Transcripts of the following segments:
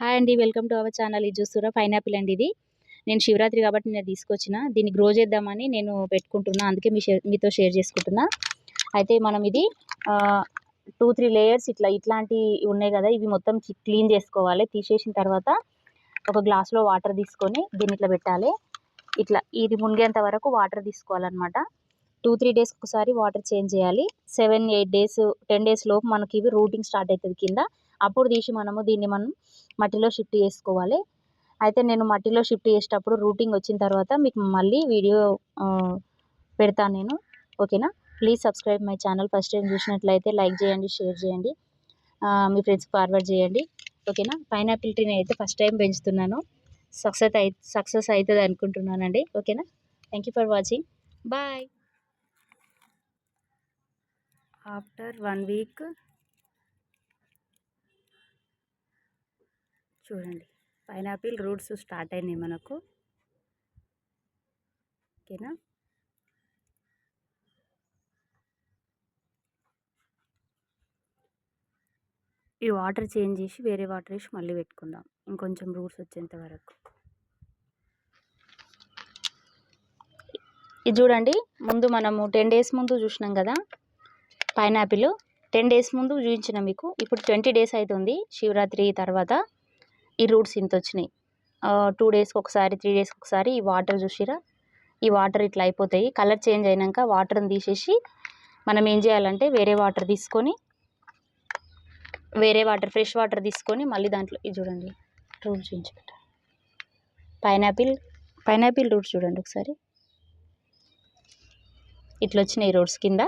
Hi అండి welcome to our channel ఇది చూస్తురా pineapple అండి ఇది. నేను శివరాత్రి కాబట్టి నేను తీసుకొచ్చిన. దీన్ని గ్రో చేద్దామని నేను పెట్టుకుంటున్నా. అందుకే మీ మీతో షేర్ చేసుకుంటున్నా. అయితే మనం ఇది టూ త్రీ లేయర్స్ ఇట్లా ఇట్లాంటివి ఉన్నాయి కదా ఇవి మొత్తం క్లీన్ చేసుకోవాలి. తీసేసిన తర్వాత ఒక గ్లాస్లో వాటర్ తీసుకొని దీన్ని ఇట్లా పెట్టాలి. ఇట్లా ఇది మునిగేంత వరకు వాటర్ తీసుకోవాలన్నమాట. టూ త్రీ డేస్ ఒకసారి వాటర్ చేంజ్ చేయాలి. Seven eight days ten days లోపు మనకి ఇవి రూటింగ్ స్టార్ట్ అవుతుంది కింద. అప్పుడు తీసి మనము దీన్ని మనం మట్టిలో షిఫ్ట్ చేసుకోవాలి. అయితే నేను మట్టిలో షిఫ్ట్ చేసేటప్పుడు రూటింగ్ వచ్చిన తర్వాత మీకు మళ్ళీ వీడియో పెడతాను నేను. ఓకేనా? Please subscribe my channel. First time చూసినట్లయితే లైక్ చేయండి షేర్ చేయండి. మీ ఫ్రెండ్స్కి ఫార్వర్డ్ చేయండి. ఓకేనా? పైనాపిల్ ట్రీని అయితే ఫస్ట్ టైం పెంచుతున్నాను. సక్సెస్ అయి సక్సెస్ అవుతుంది అనుకుంటున్నానండి. ఓకేనా? Thank you for watching bye after one week చూడండి. పైనాపిల్ రూట్స్ స్టార్ట్ అయినాయి మనకు. ఓకేనా? ఈ వాటర్ చేంజ్ చేసి వేరే వాటర్ వేసి మళ్ళీ పెట్టుకుందాం. ఇంకొంచెం రూట్స్ వచ్చేంత వరకు. ఇది చూడండి. ముందు మనము టెన్ డేస్ ముందు చూసినాం కదా? పైనాపిల్. టెన్ డేస్ ముందు చూపించిన మీకు. ఇప్పుడు ట్వంటీ డేస్ అవుతుంది శివరాత్రి తర్వాత. ఈ రూట్స్ ఇంత వచ్చినాయి. టూ డేస్కి ఒకసారి త్రీ డేస్కి ఒకసారి ఈ వాటర్ చూసిరా? ఈ వాటర్ ఇట్లా అయిపోతాయి. కలర్ చేంజ్ అయినాక వాటర్ని తీసేసి మనం ఏం చేయాలంటే వేరే వాటర్ తీసుకొని వేరే వాటర్ ఫ్రెష్ వాటర్ తీసుకొని మళ్ళీ దాంట్లో ఇది చూడండి రూట్స్ చూపించబెట్ట పైనాపిల్ పైనాపిల్ రూట్స్ చూడండి ఒకసారి. ఇట్లా వచ్చినాయి రూట్స్ కింద.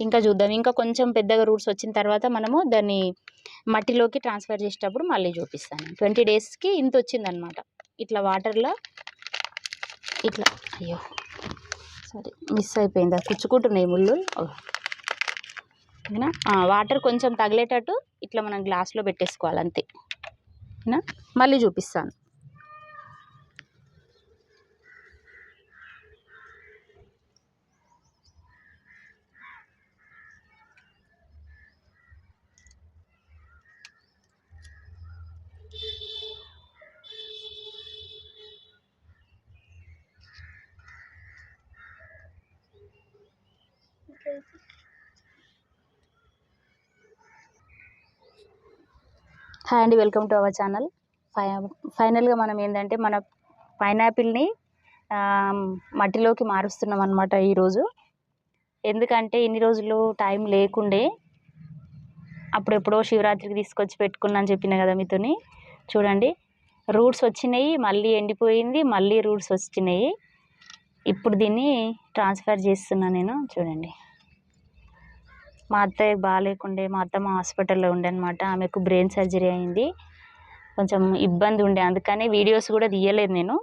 ఇంకా చూద్దాం. ఇంకా కొంచెం పెద్దగా రూట్స్ వచ్చిన తర్వాత మనము దాన్ని మట్టిలోకి ట్రాన్స్ఫర్ చేసేటప్పుడు మళ్ళీ చూపిస్తాను. ట్వంటీ డేస్కి ఇంత వచ్చిందనమాట ఇట్లా వాటర్లో ఇట్లా అయ్యో సరే మిస్ అయిపోయింది? అది కుచ్చుకుంటున్నాయి ముళ్ళు. ఓకేనా? వాటర్ కొంచెం తగిలేటట్టు ఇట్లా మనం గ్లాస్లో పెట్టేసుకోవాలి అంతే. మళ్ళీ చూపిస్తాను. హాయ్ అండి వెల్కమ్ టు అవర్ ఛానల్. ఫై ఫైనల్గా మనం ఏంటంటే మన పైనాపిల్ని మట్టిలోకి మారుస్తున్నాం అనమాట ఈరోజు. ఎందుకంటే ఇన్ని రోజులు టైం లేకుండే అప్పుడెప్పుడో శివరాత్రికి తీసుకొచ్చి పెట్టుకున్నాను చెప్పిన కదా మీతోని. చూడండి రూట్స్ వచ్చినాయి మళ్ళీ ఎండిపోయింది మళ్ళీ రూట్స్ వచ్చినాయి. ఇప్పుడు దీన్ని ట్రాన్స్ఫర్ చేస్తున్నా నేను చూడండి. మా అత్తయ్య బాగాలేకుండే మా అత్తమ్మ హాస్పిటల్లో ఉండే అనమాట ఆమెకు బ్రెయిన్ సర్జరీ అయింది. కొంచెం ఇబ్బంది ఉండే అందుకని వీడియోస్ కూడా తీయలేదు నేను.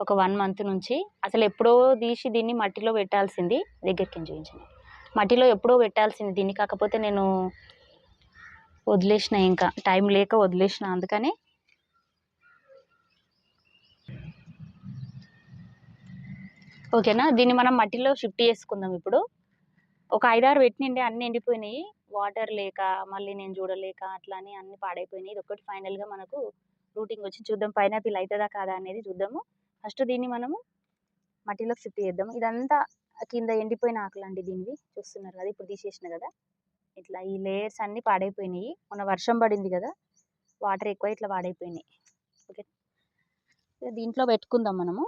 ఒక వన్ మంత్ నుంచి. అసలు ఎప్పుడో తీసి దీన్ని మట్టిలో పెట్టాల్సింది దగ్గరికి చూపించండి మట్టిలో ఎప్పుడో పెట్టాల్సింది దీన్ని కాకపోతే నేను వదిలేసిన ఇంకా. టైం లేక వదిలేసిన అందుకని. ఓకేనా? దీన్ని మనం మట్టిలో షిఫ్ట్ చేసుకుందాం ఇప్పుడు. ఒక ఐదారు పెట్టినండి అన్నీ ఎండిపోయినాయి. వాటర్ లేక మళ్ళీ నేను చూడలేక అట్లా అని అన్ని పాడైపోయినాయి. ఇది ఒకటి ఫైనల్గా మనకు రూటింగ్ వచ్చి చూద్దాం. పైనాపిల్ అవుతుందా కాదా అనేది చూద్దాము. ఫస్ట్ దీన్ని మనము మట్టిలో షిఫ్ట్ చేద్దాం. ఇదంతా కింద ఎండిపోయిన ఆకులు అండి దీనివి. చూస్తున్నారు కదా ఇప్పుడు తీసేసిన కదా. ఇట్లా ఈ లేయర్స్ అన్నీ పాడైపోయినాయి. మొన్న వర్షం పడింది కదా వాటర్ ఎక్కువ ఇట్లా పాడైపోయినాయి. ఓకే. దీంట్లో పెట్టుకుందాం మనము.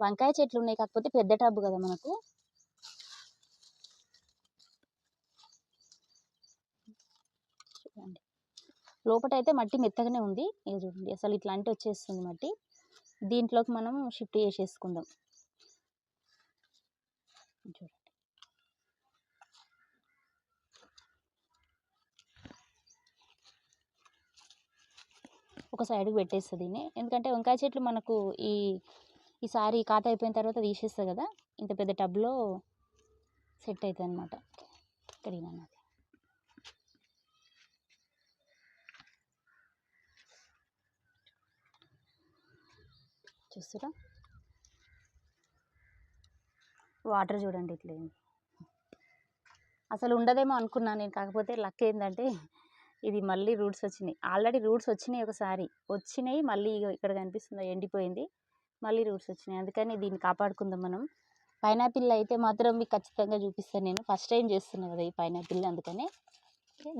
వంకాయ చెట్లు ఉన్నాయి కాకపోతే పెద్ద టబ్బు కదా మనకు చూడండి లోపల అయితే మట్టి మెత్తగానే ఉంది. ఇది చూడండి అసలు ఇట్లాంటి వచ్చేస్తుంది మట్టి. దీంట్లోకి మనం షిఫ్ట్ చేసేసుకుందాం. చూడండి. ఒక సైడ్కి పెట్టేస్తుంది ఎందుకంటే వంకాయ చెట్లు మనకు ఈ ఈసారి కాత అయిపోయిన తర్వాత తీసేస్తుంది కదా. ఇంత పెద్ద టబ్లో సెట్ అవుతుంది అనమాట ఇక్కడ చూస్తారా. వాటర్ చూడండి ఇట్లా అసలు ఉండదేమో అనుకున్నాను నేను కాకపోతే లక్ ఏంటంటే ఇది మళ్ళీ రూట్స్ వచ్చినాయి. ఆల్రెడీ రూట్స్ వచ్చినాయి ఒకసారి. వచ్చినాయి మళ్ళీ ఇక్కడ కనిపిస్తుంది ఎండిపోయింది. మళ్ళీ రూట్స్ వచ్చినాయి. అందుకని దీన్ని కాపాడుకుందాం మనం. పైనాపిల్ అయితే మాత్రం మీకు ఖచ్చితంగా చూపిస్తాను నేను. ఫస్ట్ టైం చేస్తున్నా కదా ఈ పైనాపిల్ అందుకనే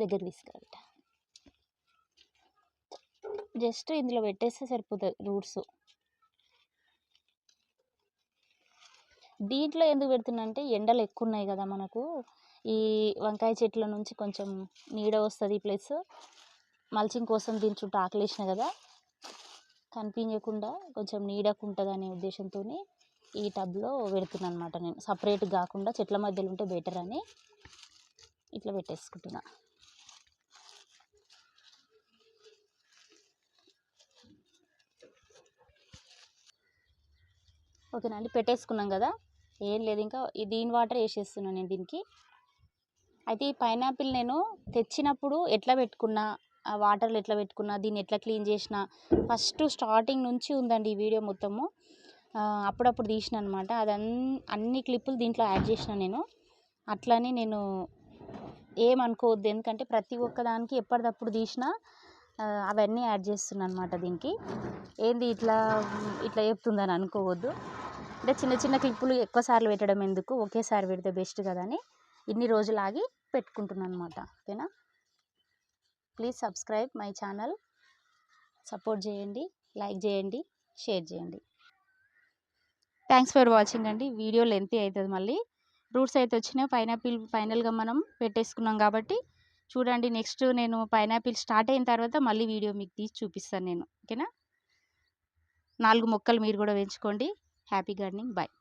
దగ్గర తీసుకురా జస్ట్ ఇందులో పెట్టేస్తే సరిపోతుంది రూట్స్. దీంట్లో ఎందుకు పెడుతున్నా అంటే ఎండలు ఎక్కువ ఉన్నాయి కదా మనకు. ఈ వంకాయ చెట్ల నుంచి కొంచెం నీడ వస్తుంది ప్లస్. మల్చింగ్ కోసం దీని చుట్టూ ఆకలేసిన కదా. కనిపించకుండా కొంచెం నీడకు ఉంటుంది అనే ఉద్దేశంతో ఈ టబ్లో పెడుతున్నాను అనమాట నేను. సపరేట్ కాకుండా చెట్ల మధ్యలో ఉంటే బెటర్ అని ఇట్లా పెట్టేసుకుంటున్నా. ఓకేనా అండి? పెట్టేసుకున్నాం కదా. ఏం లేదు. ఇంకా దీని వాటర్ వేసేస్తున్నాను నేను దీనికి. అయితే ఈ పైనాపిల్ నేను తెచ్చినప్పుడు ఎట్లా పెట్టుకున్నా ఆ వాటర్లు ఎట్లా పెట్టుకున్నా దీన్ని ఎట్లా క్లీన్ చేసిన ఫస్ట్ స్టార్టింగ్ నుంచి ఉందండి ఈ వీడియో మొత్తము. అప్పుడప్పుడు తీసిన అనమాట అది అన్ని క్లిప్పులు దీంట్లో యాడ్ చేసిన నేను. అట్లానే నేను ఏమనుకోవద్దు. ఎందుకంటే ప్రతి ఒక్క దానికి ఎప్పటికప్పుడు తీసిన అవన్నీ యాడ్ చేస్తున్నాను అనమాట దీనికి. ఏంది ఇట్లా ఇట్లా చెప్తుందని అనుకోవద్దు. అంటే చిన్న చిన్న క్లిప్పులు ఎక్కువ సార్లు పెట్టడం ఎందుకు? ఒకేసారి పెడితే బెస్ట్ కదా అని ఇన్ని రోజులు ఆగి పెట్టుకుంటున్నాను అనమాట ఓకేనా? Please subscribe my channel. Support చేయండి లైక్ చేయండి షేర్ చేయండి. థ్యాంక్స్ ఫర్ వాచింగ్ అండి. వీడియో లెంత్ అవుతుంది మళ్ళీ. రూట్స్ అయితే వచ్చినాయి. పైనాపిల్ ఫైనల్గా మనం పెట్టేసుకున్నాం కాబట్టి చూడండి నెక్స్ట్ నేను పైనాపిల్ స్టార్ట్ అయిన తర్వాత మళ్ళీ వీడియో మీకు తీసి చూపిస్తాను నేను. ఓకేనా? నాలుగు మొక్కలు మీరు కూడా పెంచుకోండి. Happy gardening bye